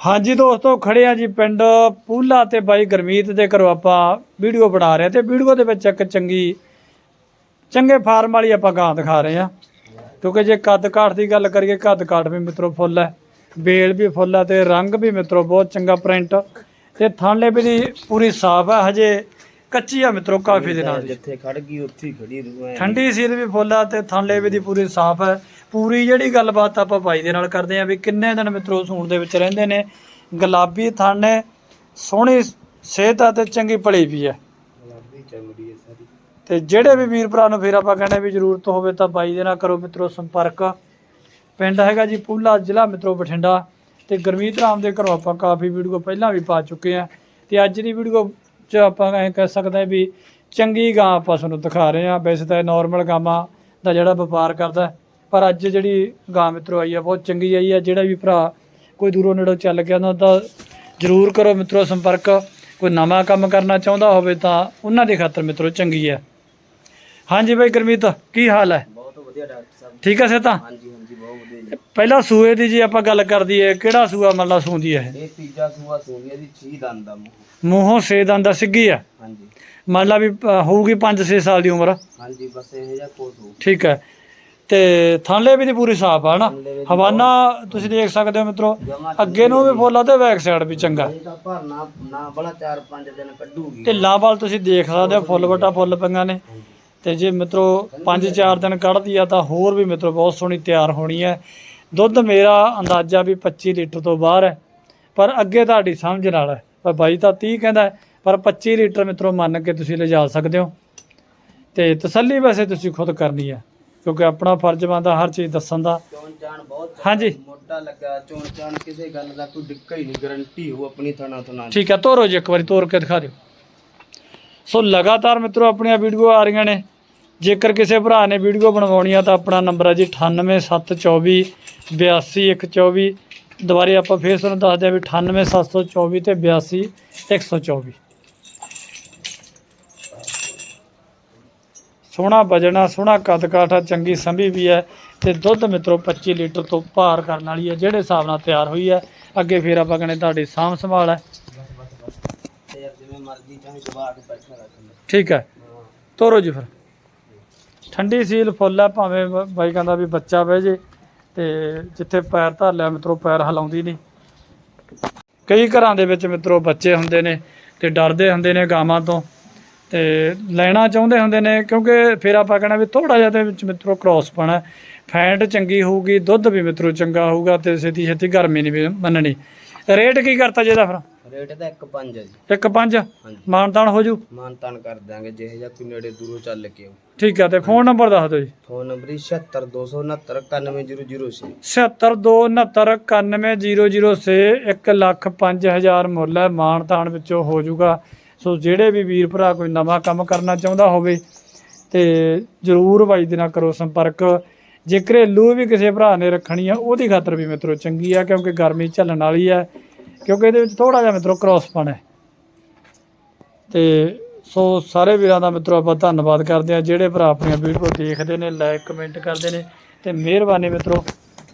ਹਾਂਜੀ ਦੋਸਤੋ, ਖੜੇ ਆ ਜੀ ਪਿੰਡ ਪੂਲਾ ਤੇ ਬਾਈ ਗਰਮੀਤ ਦੇ ਘਰੋਂ ਆਪਾਂ ਵੀਡੀਓ ਬਣਾ ਰਹੇ ਆ ਤੇ ਵੀਡੀਓ ਦੇ ਵਿੱਚ ਇੱਕ ਚੰਗੀ, ਚੰਗੇ ਫਾਰਮ ਵਾਲੀ ਆਪਾਂ ਗਾਂ ਦਿਖਾ ਰਹੇ ਆ ਕਿਉਂਕਿ ਜੇ ਕੱਦ ਕਾਠ ਦੀ ਗੱਲ ਕਰੀਏ, ਕੱਦ ਕਾਠ ਵੀ ਮਿੱਤਰੋ ਫੁੱਲ ਹੈ ਬੇਲ ਵੀ ਫੁੱਲ ਹੈ ਤੇ ਰੰਗ ਵੀ ਮਿੱਤਰੋ ਬਹੁਤ ਚੰਗਾ ਪ੍ਰਿੰਟ ਤੇ ਥਾਂਲੇ ਵੀ ਦੀ ਪੂਰੀ ਸਾਫ਼ ਹੈ ਹਜੇ। ਕੱਚੀ ਆ ਮਿੱਤਰੋ ਕਾਫੀ ਦਿਨਾਂ ਦੀ ਜਿੱਥੇ ਖੜ ਗਈ ਉੱਥੇ ਹੀ ਖੜੀ ਐਂ। ਠੰਡੀ ਸੀਲ ਵੀ ਫੁੱਲ ਤੇ ਥਾਂਲੇ ਵੀ ਦੀ ਪੂਰੀ ਸਾਫ਼ ਹੈ ਪੂਰੀ ਜਿਹੜੀ ਗੱਲਬਾਤ ਆਪਾਂ ਭਾਈ ਦੇ ਨਾਲ ਕਰਦੇ ਆ ਵੀ ਕਿੰਨੇ ਦਿਨ ਮਿੱਤਰੋ ਸੂਣ ਦੇ ਵਿੱਚ ਰਹਿੰਦੇ ਨੇ। ਗੁਲਾਬੀ ਥਾਨੇ ਸੋਹਣੀ ਸਿਹਤ ਆ ਤੇ ਚੰਗੀ ਭਲੀ ਵੀ ਹੈ। ਗੁਲਾਬੀ ਚਮੜੀ ਹੈ ਸਾਰੀ। ਤੇ ਜਿਹੜੇ ਵੀ ਵੀਰ ਭਰਾ ਨੂੰ ਫਿਰ ਆਪਾਂ ਕਹਿੰਦੇ ਵੀ ਜ਼ਰੂਰਤ ਹੋਵੇ ਤਾਂ ਬਾਈ ਦੇ ਨਾਲ ਕਰੋ ਮਿੱਤਰੋ ਸੰਪਰਕ। ਪਿੰਡ ਹੈਗਾ ਜੀ ਪੂਲਾ ਜ਼ਿਲ੍ਹਾ ਮਿੱਤਰੋ ਬਠਿੰਡਾ। ਤੇ ਗੁਰਮੀਤ ਰਾਮ ਦੇ ਘਰੋਂ ਆਪਾਂ ਕਾਫੀ ਵੀਡੀਓ ਪਹਿਲਾਂ ਵੀ ਪਾ ਚੁੱਕੇ ਆ। ਤੇ ਅੱਜ ਦੀ ਵੀਡੀਓ 'ਚ ਆਪਾਂ ਐਂ ਕਹਿ ਸਕਦੇ ਹਾਂ ਵੀ ਚੰਗੀ ਗਾਂ ਆਪਾਂ ਤੁਹਾਨੂੰ ਦਿਖਾ ਰਹੇ ਆ ਵੈਸੇ ਤਾਂ ਨਾਰਮਲ ਗਾਵਾਂ ਦਾ ਜਿਹੜਾ ਵਪਾਰ ਕਰਦਾ ਹੈ, ਪਰ ਅੱਜ ਜਿਹੜੀ ਗਾਂ ਮਿੱਤਰੋ ਆਈ ਆ ਬਹੁਤ ਚੰਗੀ ਆਈ ਆ ਜਿਹੜਾ ਵੀ ਭਰਾ ਕੋਈ ਦੂਰੋਂ ਨੇੜੋਂ ਚੱਲ ਗਿਆ ਉਹਨਾਂ ਦਾ ਜ਼ਰੂਰ ਕਰੋ ਮਿੱਤਰੋ ਸੰਪਰਕ। ਕੋਈ ਨਵਾਂ ਕੰਮ ਕਰਨਾ ਚਾਹੁੰਦਾ ਹੋਵੇ ਤਾਂ ਉਹਨਾਂ ਦੇ ਖਾਤਰ ਮਿੱਤਰੋ ਚੰਗੀ ਹੈ। ਹਾਂਜੀ ਬਾਈ ਗੁਰਮੀਤ ਕੀ ਹਾਲ ਹੈ? ਬਹੁਤ ਵਧੀਆ ਡਾਕਟਰ ਸਾਹਿਬ। ਠੀਕ ਹੈ ਸੇ ਤਾਂ ਹਾਂਜੀ ਹਾਂਜੀ ਬਹੁਤ ਵਧੀਆ ਜੀ ਪਹਿਲਾਂ ਸੂਏ ਦੀ ਜੀ ਆਪਾਂ ਗੱਲ ਕਰਦੀ ਹੈ ਕਿਹੜਾ ਸੂਆ ਮੱਲਾ ਸੂੰਦੀ ਹੈ ਇਹ? ਤੀਜਾ ਸੂਆ ਸੂਗੀ ਦੀ ਛੀ ਦੰਦ ਦਾ ਮੂੰਹ। ਮੂੰਹੋਂ ਸੇ ਦੰਦਾ ਸਿੱਗੀ ਆ? ਹਾਂਜੀ। ਮੰਨ ਲਾ ਵੀ ਅ, ਹੋਊਗੀ 5-6 ਸਾਲ ਦੀ ਉਮਰ। ਹਾਂਜੀ ਬਸ ਇਹ ਜਿਹਾ ਕੋਸ ਹੋ ਠੀਕ ਹੈ ਤੇ ਥਾਂਲੇ ਵੀ ਦੀ ਪੂਰੀ ਸਾਫ਼ ਆ ਨਾ ਥਾਂਲੇ ਵੀ ਦੀ ਹਵਾਨਾ ਤੁਸੀਂ ਦੇਖ ਸਕਦੇ ਹੋ ਮਿੱਤਰੋ ਜਮਾ ਅੱਗੇ ਨੂੰ ਵੀ ਫੁੱਲ ਆ ਤੇ ਬੈਕ ਸਾਈਡ ਵੀ ਚੰਗਾ। ਇਹ ਤਾਂ ਭਰਨਾ ਨਾ ਬੜਾ 4-5 ਦਿਨ ਕੱਢੂਗੀ। ਢਿੱਲਾਂ ਵੱਲ ਤੁਸੀਂ ਦੇਖ ਸਕਦੇ ਹੋ ਫੁੱਲ ਵਟਾ ਫੁੱਲ ਪੰਗਾ ਨੇ। ਹਾਂਜੀ। ਤੇ ਜੇ ਮਿੱਤਰੋ 5-4 ਦਿਨ ਕੱਢਦੀ ਆ ਤਾਂ ਹੋਰ ਵੀ ਮਿੱਤਰੋ ਬਹੁਤ ਸੋਹਣੀ ਤਿਆਰ ਹੋਣੀ ਹੈ ਦੁੱਧ ਮੇਰਾ ਅੰਦਾਜ਼ਾ ਵੀ 25 ਲੀਟਰ ਤੋਂ ਬਾਹਰ ਹੈ ਪਰ ਅੱਗੇ ਤੁਹਾਡੀ ਸਮਝ ਨਾਲ ਹੈ। ਪਰ ਬਾਈ ਤਾਂ 30 ਕਹਿੰਦਾ ਪਰ 25 ਲੀਟਰ ਮਿੱਤਰੋ ਮੰਨ ਕੇ ਤੁਸੀਂ ਲਿਜਾ ਸਕਦੇ ਹੋ। ਤੇ ਤਸੱਲੀ ਵੈਸੇ ਤੁਸੀਂ ਖੁਦ ਕਰਨੀ ਹੈ ਕਿਉਂਕਿ ਆਪਣਾ ਫਰਜ਼ ਬਣਦਾ ਹਰ ਚੀਜ਼ ਦੱਸਣ ਦਾ। ਚੋਣ ਚਾਣ ਬਹੁਤ ਹਾਂਜੀ। ਮੋਟਾ ਲੱਗਾ ਚੋਣ ਚਾਣ ਕਿਸੇ ਗੱਲ ਦਾ ਕੋਈ ਦਿੱਕਤ ਹੀ ਨਹੀਂ ਗਰੰਟੀ ਹੋ ਆਪਣੀ ਥਣਾ ਥਣਾ। ਠੀਕ ਹੈ ਤੋਰੋ ਜੀ ਇੱਕ ਵਾਰੀ ਤੋਰ ਕੇ ਦਿਖਾ ਦਿਓ। ਸੋ ਲਗਾਤਾਰ ਮਿੱਤਰੋ ਆਪਣੀਆਂ ਵੀਡੀਓ ਆ ਰਹੀਆਂ ਨੇ। ਜੇਕਰ ਕਿਸੇ ਭਰਾ ਨੇ ਵੀਡੀਓ ਬਣਵਾਉਣੀ ਆ ਤਾਂ ਆਪਣਾ ਨੰਬਰ ਹੈ ਜੀ 98724 82124 ਦੁਬਾਰੇ ਆਪਾਂ ਫੇਰ ਤੁਹਾਨੂੰ ਦੱਸਦੇ ਆ ਵੀ 98724 ਤੇ 82124 ਸੋਹਣਾ ਵਜਣਾ, ਸੋਹਣਾ ਕੱਦ ਕਾਠਾ ਚੰਗੀ ਸੰਭੀ ਵੀ ਹੈ ਤੇ ਦੁੱਧ ਮਿੱਤਰੋ 25 ਲੀਟਰ ਤੋਂ ਪਾਰ ਕਰਨ ਵਾਲੀ ਹੈ, ਜਿਹੜੇ ਹਿਸਾਬ ਨਾਲ ਤਿਆਰ ਹੋਈ ਹੈ। ਅੱਗੇ ਫੇਰ ਆਪਾਂ ਕਹਿੰਦੇ ਤੁਹਾਡੀ ਸਾਂਭ ਸੰਭਾਲ ਹੈ। ਠੀਕ ਹੈ। ਤੋਰੋ ਜੀ ਫਿਰ। ਠੰਡੀ ਸੀਲ ਫੁੱਲ ਹੈ, ਭਾਵੇਂ ਬਾਈ ਕਹਿੰਦਾ ਵੀ ਬੱਚਾ ਬਹਿ ਜੇ। ਤੇ ਜਿੱਥੇ ਪੈਰ ਧਰ ਲਿਆ ਮਿੱਤਰੋ, ਪੈਰ ਹਿਲਾਉਂਦੀ ਨਹੀਂ। ਕਈ ਘਰਾਂ ਦੇ ਵਿੱਚ ਮਿੱਤਰੋ, ਬੱਚੇ ਹੁੰਦੇ ਨੇ ਤੇ ਡਰਦੇ ਹੁੰਦੇ ਨੇ ਗਾਵਾਂ ਤੋਂ ਤੇ ਲੈਣਾ ਚਾਹੁੰਦੇ ਹੁੰਦੇ ਨੇ ਕਿਉਂਕਿ ਫਿਰ ਆਪਾਂ ਕਹਿਣਾ ਵੀ ਥੋੜਾ ਜਿਹਾ ਦੇ ਵਿੱਚ ਮਿੱਤਰੋ ਕ੍ਰਾਸ ਪਾਣਾ ਫੈਂਟ ਚੰਗੀ ਹੋਊਗੀ, ਦੁੱਧ ਵੀ ਮਿੱਤਰੋ ਚੰਗਾ ਹੋਊਗਾ ਤੇ ਛੇਤੀ ਛੇਤੀ ਗਰਮੀ ਨਹੀਂ ਵੀ ਮੰਨਣੀ। ਰੇਟ ਕੀ ਕਰਤਾ ਜੀ ਇਹਦਾ ਫਿਰ? ਰੇਟ ਤਾਂ 1.5 ਹੈ ਜੀ। ਇੱਕ ਪੰਜ? ਹਾਂਜੀ। ਮਾਨਤਾਨ ਹੋ ਜੂ? ਮਾਨ ਤਾਨ ਕਰ ਦਾਂਗੇ ਜਿਹੇ ਜਾਂ ਕੋਈ ਨੇੜੇ ਦੂਰੋਂ ਚੱਲ ਕੇ ਆਉ ਠੀਕ ਹੈ ਤੇ ਫੋਨ ਨੰਬਰ ਦੱਸ ਦਿਓ ਜੀ। ਫੋਨ ਨੰਬਰ 7629699006 702699100 1 ਲੱਖ 5000 ਮੁੱਲ ਹੈ ਮਾਨਤਾਨ ਵਿੱਚੋਂ ਹੋ ਜਾਊਗਾ ਸੋ ਜਿਹੜੇ ਵੀ ਵੀਰ ਭਰਾ ਕੋਈ ਨਵਾਂ ਕੰਮ ਕਰਨਾ ਚਾਹੁੰਦਾ ਹੋਵੇ ਤੇ ਜਰੂਰ ਬਾਈ ਦੇ ਨਾਲ ਕਰੋ ਸੰਪਰਕ। ਜੇ ਘਰੇਲੂ ਵੀ ਕਿਸੇ ਭਰਾ ਨੇ ਰੱਖਣੀ ਆ ਉਹਦੀ ਖਾਤਰ ਵੀ ਮਿੱਤਰੋ ਚੰਗੀ ਆ ਕਿਉਂਕਿ ਗਰਮੀ ਝੱਲਣ ਵਾਲੀ ਆ। ਕਿਉਂਕਿ ਇਹਦੇ ਵਿੱਚ ਥੋੜਾ ਜਿਹਾ ਮਿੱਤਰੋ ਕ੍ਰਾਸਪਨ ਹੈ। ਤੇ ਸੋ ਸਾਰੇ ਵੀਰਾਂ ਦਾ ਮਿੱਤਰੋ ਆਪਾਂ ਧੰਨਵਾਦ ਕਰਦੇ ਆ ਜਿਹੜੇ ਭਰਾ ਆਪਣੀਆਂ ਵੀਡੀਓ ਦੇਖਦੇ ਨੇ ਲਾਈਕ ਕਮੈਂਟ ਕਰਦੇ ਨੇ, ਤੇ ਮਿਹਰਬਾਨੀ ਮਿੱਤਰੋ।